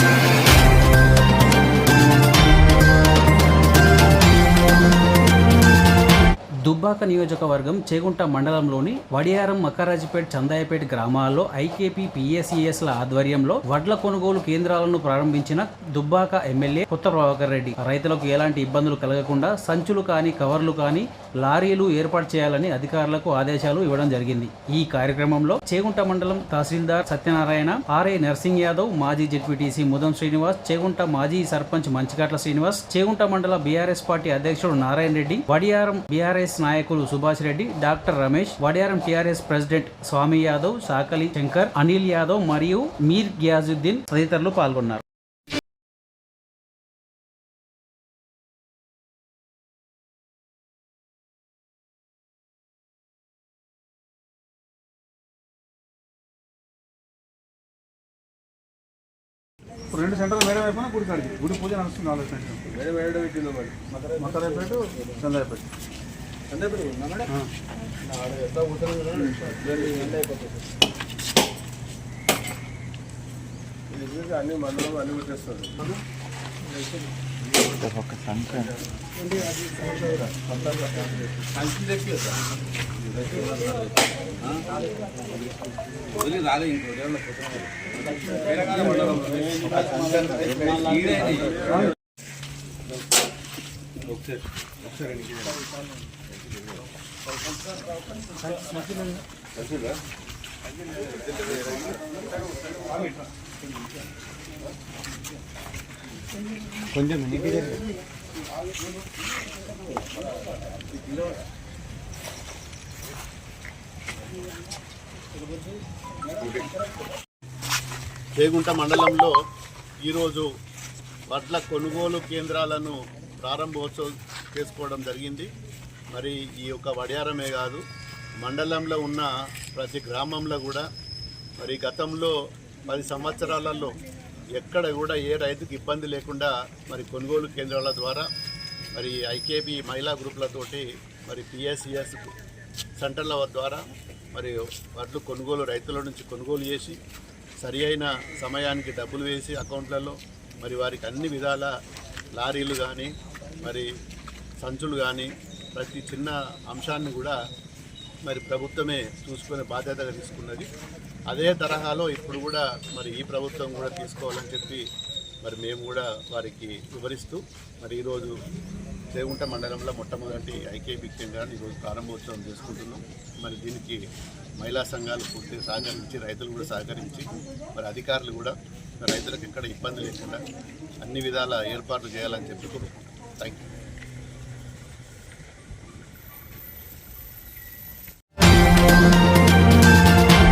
Thank you. Dubbaka నియోజకవర్గం చేగుంట మండలంలోని వడియారం మకరాజిపేట్ చందాయపేట గ్రామాల్లో ఐకేపీ పిఎస్ఈఎస్ల ఆధ్వర్యంలో వడ్ల కొనుగోలు కేంద్రాలను ప్రారంభించిన దుబ్బాక ఎమ్మెల్యే కొత్త ప్రభాకర్ రెడ్డి. రైతులకు ఎలాంటి ఇబ్బందులు కలగకుండా సంచులు కానీ కవర్లు కానీ లారీలు ఏర్పాటు చేయాలని అధికారులకు ఆదేశాలు ఇవ్వడం జరిగింది. ఈ కార్యక్రమంలో చేగుంట మండలం తహసీల్దార్ సత్యనారాయణ ఆర్ఏ నర్సింగ్ యాదవ్ మాజీ జెడ్పీటీసీ ముదం శ్రీనివాస్ చేగుంట మాజీ సర్పంచ్ మంచికాట్ల శ్రీనివాస్ చేగుంట మండల బీఆర్ఎస్ పార్టీ అధ్యక్షుడు నారాయణ రెడ్డి వడియారం బీఆర్ఎస్ నాయకులు Subhash Reddy doctor Ramesh Vadiyaram TRS president Swamy Yadav Sakali Shankar Anil Yadav మరియు మీర్ గియాజుద్దీన్ తదితరులు పాల్గొన్నారు రెండు సెంటర్లు మేడం అయిపోయినా గుడి కాడికి గుడి పూజ నడుస్తుంది సెంటర్ మేడం ఏడు పెట్టిందో మరి మకరాయపేట చందాయపేట అన్ని మండలం అన్ని పెట్టేస్తారు వదిలి రాలే ఇంకో ఒకసారి. ఒకసారి కొంచెం పేగుంట మండలంలో ఈరోజు వడ్ల కొనుగోలు కేంద్రాలను ప్రారంభోత్సవం చేసుకోవడం జరిగింది. మరి ఈ యొక్క వడియారమే కాదు మండలంలో ఉన్న ప్రతి గ్రామంలో కూడా మరి గతంలో పది సంవత్సరాలలో ఎక్కడ కూడా ఏ రైతుకు ఇబ్బంది లేకుండా మరి కొనుగోలు కేంద్రాల ద్వారా మరి ఐకేబీ మహిళా గ్రూపులతోటి మరి పిఎస్సిఎస్ సెంటర్ల ద్వారా మరి వడ్లు కొనుగోలు రైతుల నుంచి కొనుగోలు చేసి సరి అయిన సమయానికి డబ్బులు వేసి అకౌంట్లలో మరి వారికి అన్ని విధాల లారీలు కానీ మరి సంచులు కానీ ప్రతి చిన్న అంశాన్ని కూడా మరి ప్రభుత్వమే చూసుకునే బాధ్యతగా తీసుకున్నది. అదే తరహాలో ఇప్పుడు కూడా మరి ఈ ప్రభుత్వం కూడా తీసుకోవాలని చెప్పి మరి మేము కూడా వారికి వివరిస్తూ మరి ఈరోజు దేవుంట మండలంలో మొట్టమొదటి ఐకేబీ కేంద్రాన్ని ఈరోజు ప్రారంభోత్సవం చేసుకుంటున్నాం. మరి దీనికి మహిళా సంఘాలు పూర్తిగా సహకరించి రైతులు కూడా సహకరించి మరి అధికారులు కూడా రైతులకు ఎక్కడ ఇబ్బంది లేకుండా అన్ని విధాల ఏర్పాట్లు చేయాలని చెప్పి కోరుకుంటున్నాం. Thank you